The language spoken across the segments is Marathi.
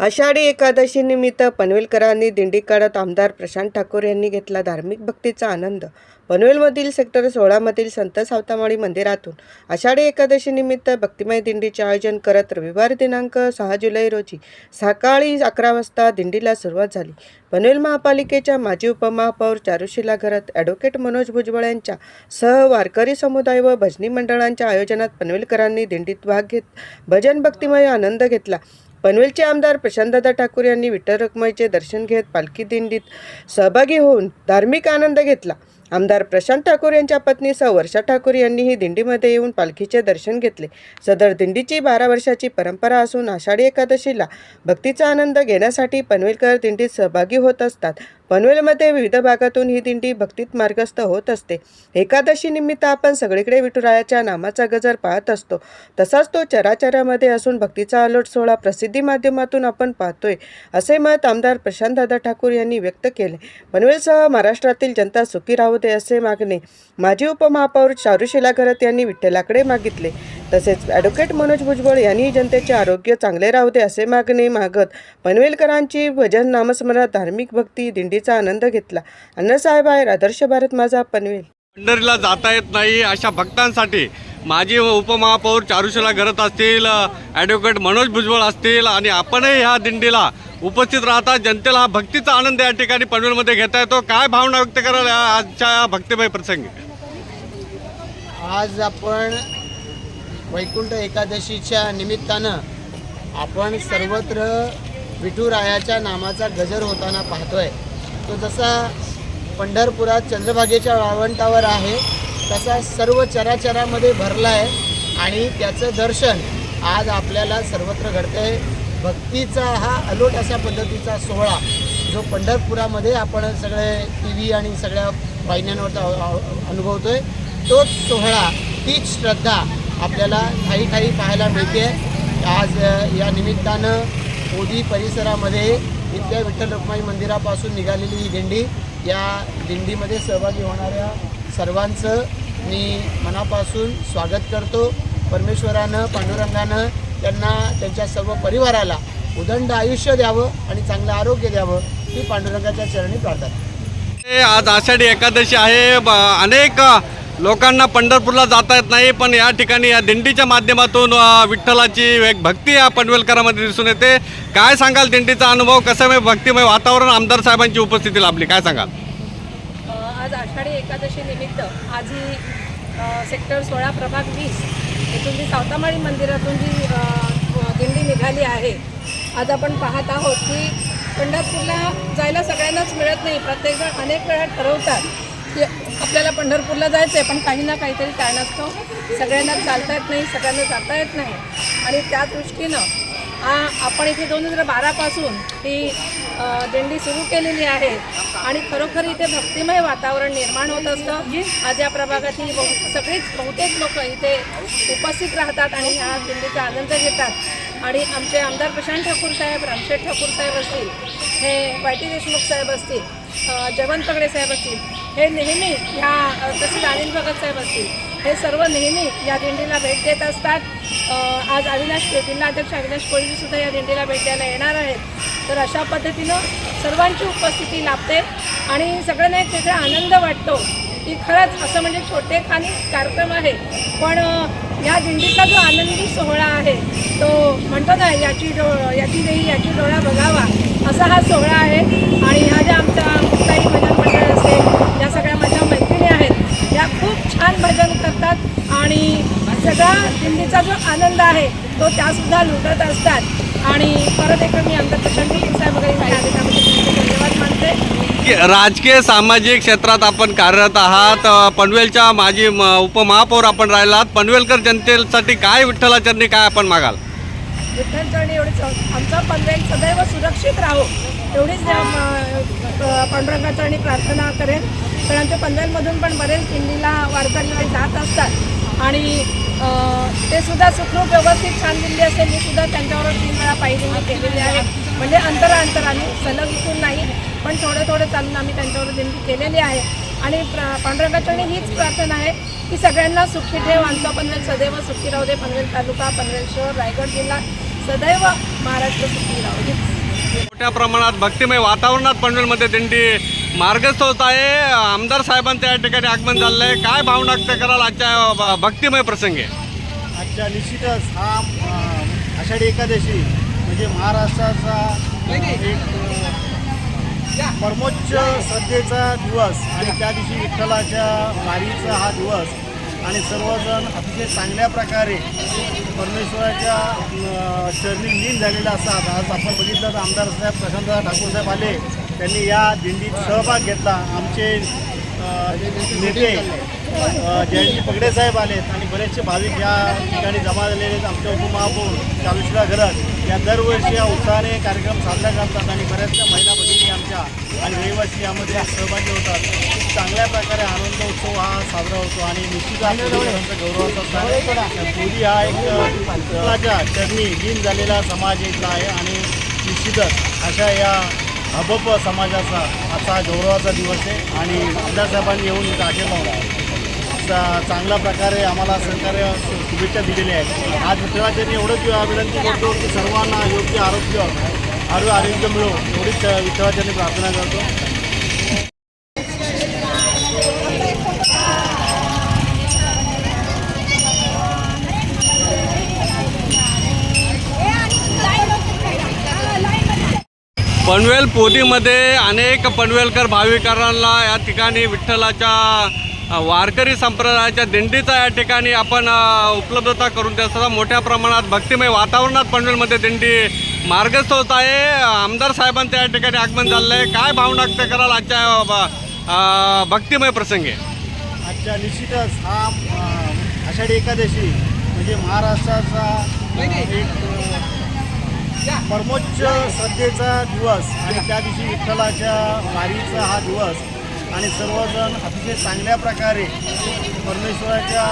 आषाढी एकादशीनिमित्त पनवेलकरांनी दिंडी काढत आमदार प्रशांत ठाकूर यांनी घेतला धार्मिक भक्तीचा आनंद. पनवेलमधील सेक्टर सोळामधील संत सावतामाळी मंदिरातून आषाढी एकादशीनिमित्त भक्तिमय दिंडीचे आयोजन करत रविवार दिनांक सहा जुलै रोजी सकाळी अकरा वाजता दिंडीला सुरुवात झाली. पनवेल महापालिकेच्या माजी उपमहापौर चारुशिला घरत ॲडव्होकेट मनोज भुजबळ यांच्या सह वारकरी समुदाय व भजनी मंडळांच्या आयोजनात पनवेलकरांनी दिंडीत भाग घेत भजन भक्तिमय आनंद घेतला. पनवेलचे आमदार प्रशांतदादा ठाकूर यांनी विठ्ठल रखुमाईचे दर्शन घेत पालखी दिंडीत सहभागी होऊन धार्मिक आनंद घेतला. आमदार प्रशांत ठाकूर यांच्या पत्नीसह वर्षा ठाकूर यांनीही दिंडीमध्ये येऊन पालखीचे दर्शन घेतले. सदर दिंडीची बारा वर्षाची परंपरा असून आषाढी एकादशीला भक्तीचा आनंद घेण्यासाठी पनवेलकर दिंडीत सहभागी होत असतात. पनवेलमध्ये विविध भागातून ही दिंडी भक्तीत मार्गस्थ होत असते. एकादशी निमित्त आपण सगळीकडे विठुरायाच्या नामाचा गजर पाहत असतो. तसाच तो चराचरामध्ये असून भक्तीचा अलोट सोहळा प्रसिद्धी माध्यमातून आपण पाहतोय असे मत आमदार प्रशांतदादा ठाकूर यांनी व्यक्त केले. पनवेलसह महाराष्ट्रातील जनता सुखी राहू दे असे मागणे माजी उपमहापौर चारुशिला घरत यांनी विठ्ठलाकडे मागितले. तसेच ॲडव्होकेट मनोज भुजबळ यांनी जनतेचे आरोग्य चांगले राहू दे असे मागणे मागत पनवेलकरांची भजन नामस्मरणात धार्मिक भक्ती दिंडीचा आनंद घेतला. अण्णासाहेब आहे आदर्श भारत माझा पनवेल. पंढरीला जाता येत नाही अशा भक्तांसाठी माजी उपमहापौर चारुशिला घरत असतील ॲडव्होकेट मनोज भुजबळ असतील आणि आपणही ह्या दिंडीला उपस्थित राहता जनतेला हा भक्तीचा आनंद या ठिकाणी पनवेलमध्ये घेता येतो. काय भावना व्यक्त कराल या आजच्या या भक्तिमय प्रसंगी? आज आपण वैकुंठ एकादशीच्या निमित्तानं आपण सर्वत्र विठुरायाच्या नामाचा गजर होताना पाहतोय. तो जसा पंढरपुरात चंद्रभागेच्या वाळवंटावर आहे तसा सर्व चराचरामध्ये भरला आहे आणि त्याचं दर्शन आज आपल्याला सर्वत्र घडतंय. भक्तीचा हा अलोट अशा पद्धतीचा सोहळा जो पंढरपुरामध्ये आपण सगळे टी व्ही आणि सगळ्या वाहिन्यांवर अनुभवतोय तोच सोहळा तीच श्रद्धा आपल्याला काही काही पाहायला मिळते. आज या निमित्तानं मोदी परिसरामध्ये इथल्या विठ्ठल रुक्माई मंदिरापासून निघालेली ही दिंडी या दिंडीमध्ये सहभागी होणाऱ्या सर्वांचं मी मनापासून स्वागत करतो. परमेश्वरानं पांडुरंगानं त्यांना त्यांच्या सर्व परिवाराला उदंड आयुष्य द्यावं आणि चांगलं आरोग्य द्यावं ही पांडुरंगाच्या चरणी प्रार्थना. हे आज आषाढी एकादशी आहे. अनेक लोकांना पंढरपूरला जाता येत नाही पण या ठिकाणी या दिंडीच्या माध्यमातून विठ्ठलाची एक भक्ती या पनवेलकरामध्ये दिसून येते. काय सांगाल दिंडीचा अनुभव? कसं भक्तिमय वातावरण? आमदार साहेबांची उपस्थिती लाभली. काय सांगाल? आज आषाढी एकादशी निमित्त आज ही सेक्टर सोळा प्रभाग वीस येथून जी सावतामाळी मंदिरातून जी दिंडी निघाली आहे आज आपण पाहत आहोत की पंढरपूरला जायला सगळ्यांनाच मिळत नाही. प्रत्येकजण अनेक वेळा ठरवतात की आपल्याला पंढरपूरला जायचं आहे पण काही ना काहीतरी कारणास्तव सगळ्यांना चालता येत नाही सगळ्यांना जाता येत नाही. आणि त्या दृष्टीनं आपण इथे दोन हजार बारापासून ही दिंडी सुरू केलेली आहे. आणि खरोखर इथे भक्तिमय वातावरण निर्माण होत असतं. आज या प्रभागातील बहु सगळीच बहुतेक लोक इथे उपस्थित राहतात आणि ह्या दिंडीचा आनंद घेतात. आणि आमचे आमदार प्रशांत ठाकूर साहेब रामशेठ ठाकूर साहेब असतील हे वाय टी देशमुख साहेब असतील जयवंत पगडे साहेब असतील हे नेहमी ह्या तसेच अनिल भगत साहेब असतील हे सर्व नेहमी या दिंडीला भेट देत असतात. आज अविनाश जिल्हाध्यक्ष अविनाश कोळी सुद्धा या दिंडीला भेट द्यायला येणार आहेत. तर अशा पद्धतीनं सर्वांची उपस्थिती लाभते आणि सगळ्यांना एक वेगळा आनंद वाटतो की खरंच असं म्हणजे छोटेखानी कार्यक्रम आहे. पण या दिंडीचा जो आनंदी सोहळा आहे तो म्हणतो ना याची डो याची देही याची डोळा बघावा असा हा सोहळा आहे. आणि ह्या ज्या आमच्या मुक्ताई भजन मंडळ असेल या सगळ्या माझ्या मैत्रिणी आहेत. या खूप छान भजन करतात आणि सगळा दिंडीचा जो आनंद आहे तो त्यासुद्धा लुटत असतात. आणि परत एकदा मी आमदार प्रशांत साहेब वगैरे धन्यवाद मानते. की राजकीय सामाजिक क्षेत्रात आपण कार्यरत आहात. पनवेलच्या माजी म- उपमहापौर आपण राहिलात. पनवेलकर जनतेसाठी काय विठ्ठलाचरणी काय आपण मागाल? विठ्ठल चरणी एवढीच आमचा पनवेल सदैव सुरक्षित राहो. एवढीच अ, अ, पांडुरंगा चरणी प्रार्थना करेन. कारण आमच्या पनवेलमधून पण बरेच दिल्लीला वारकरी जात असतात. आणि ते सुद्धा सुखरूप व्यवस्थित छान दिल्ली असेल मी सुद्धा त्यांच्यावर तीन वेळा पायी केलेली आहे. म्हणजे अंतराअंतराने सलग इथून नाही पण थोडे थोडे चालून आम्ही त्यांच्यावर दिंडी केलेली आहे. आणि प्र हीच प्रार्थना आहे की सगळ्यांना सुखी ठेव. आमचा पनवेल सदैव सुखी राहू दे. पनवेल तालुका पनवेल शहर रायगड जिल्हा सदैव महाराष्ट्र सुखी राहू दे. मोठ्या प्रमाणात भक्तिमय वातावरणात पनवेलमध्ये दिंडी मार्गस्थ होत आहे. आमदार साहेबांचं या ठिकाणी आगमन झालं आहे काय भावना व्यक्त कराल आजच्या भक्तिमय प्रसंगी? आजच्या निश्चितच हा आषाढी एकादशी म्हणजे महाराष्ट्राचा एक परमोच्च श्रद्धेचा दिवस आणि त्या दिवशी विठ्ठलाच्या वारीचा हा दिवस आणि सर्वजण अतिशय चांगल्या प्रकारे परमेश्वराच्या चरणी लीन झालेला असतात आज आपण बघितलं तर आमदार साहेब प्रशांतदा ठाकूर साहेब आले. त्यांनी या दिंडीत सहभाग घेतला. आमचे नेते जयंती पगडे साहेब आलेत आणि बरेचसे भाविक या ठिकाणी जमा झालेले आहेत. आमच्या उपमहापौर चालुशिला घरत या दरवर्षी या उत्साहाने कार्यक्रम साजरा करतात आणि बऱ्याचशा महिला भगिनी आमच्या आणि रहिवासी यामध्ये सहभागी होतात. खूप चांगल्या प्रकारे आनंद उत्सव हा साजरा होतो आणि निश्चित आमचा गौरवाचा सण पुरी हा एक अ, विठ्ठलाच्या चरणी लीन झालेला समाज इथला आहे आणि निश्चितच अशा या हबप समाजाचा असा गौरवाचा दिवस आहे आणि आमदारसाहेबांनी येऊन इथं आशेर लावला चा- चांगल्या प्रकारे आम्हाला सहकार्य शुभेच्छा दिलेल्या आहेत. आज विठ्ठलाच्यांनी एवढंच विनंती करतो की सर्वांना योग्य आरोग्य आरोग्य आरोग्य मिळो एवढीच विठ्ठलाच्यांनी प्रार्थना करतो. पनवेल पोदीमध्ये अनेक पनवेलकर भाविकांना या ठिकाणी विठ्ठलाच्या वारकरी संप्रदायाच्या दिंडीचा या ठिकाणी आपण उपलब्धता करून देत असताना मोठ्या प्रमाणात भक्तिमय वातावरणात पनवेलमध्ये दिंडी मार्गस्थ होत आहे. आमदार साहेबांचं या ठिकाणी आगमन झालं आहे काय भावना व्यक्त कराल आजच्या भक्तिमय प्रसंगी? आजच्या निश्चितच हा आषाढी एकादशी म्हणजे महाराष्ट्राचा एक परमोच्च श्रद्धेचा दिवस आणि त्या दिवशी विठ्ठलाच्या वारीचा हा दिवस आणि सर्वजण अतिशय चांगल्या प्रकारे परमेश्वराच्या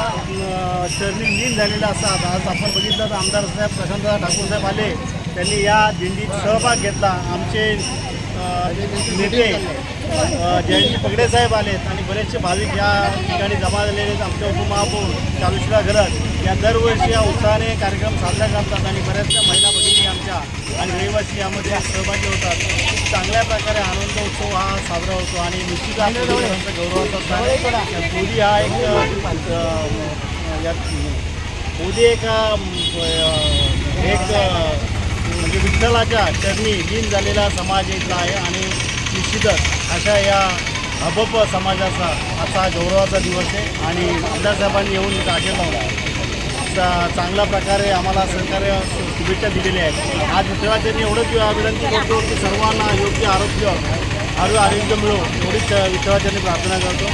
चरणी लीन झालेला असतात आज आपण बघितलं तर आमदार साहेब प्रशांतदा ठाकूर साहेब आले. त्यांनी या दिंडीत सहभाग घेतला. आमचे नेते जयंती पगडे साहेब आलेत आणि बरेचसे भाविक या ठिकाणी जमा झालेले आहेत आमचे उपमहापौर चालुशिला घरत या दरवर्षी या उत्साहाने कार्यक्रम साजरा करतात आणि बऱ्याचशा महिला भगिनी आमच्या आणि रहिवासी यामध्ये सहभागी होतात खूप चांगल्या प्रकारे आनंद उत्सव हा साजरा होतो आणि निश्चित पुरीकरांचा गौरवाचा सण आहे. हा एक अ, मोदी एक एक म्हणजे विठ्ठलाच्या चरणी लीन झालेला समाज इथला आहे आणि निश्चितच अशा या हबप समाजाचा असा गौरवाचा दिवस आहे आणि आमदारसाहेबांनी येऊन इथं लावला चा- चांगल्या प्रकारे आम्हाला सहकार्य शुभेच्छा दिलेल्या आहेत. आज विठ्ठलाच्यांनी एवढंच विनंती करतो की सर्वांना योग्य आरोग्य आरोग्य आरोग्य मिळो एवढीच विठ्ठलाच्यांनी प्रार्थना करतो.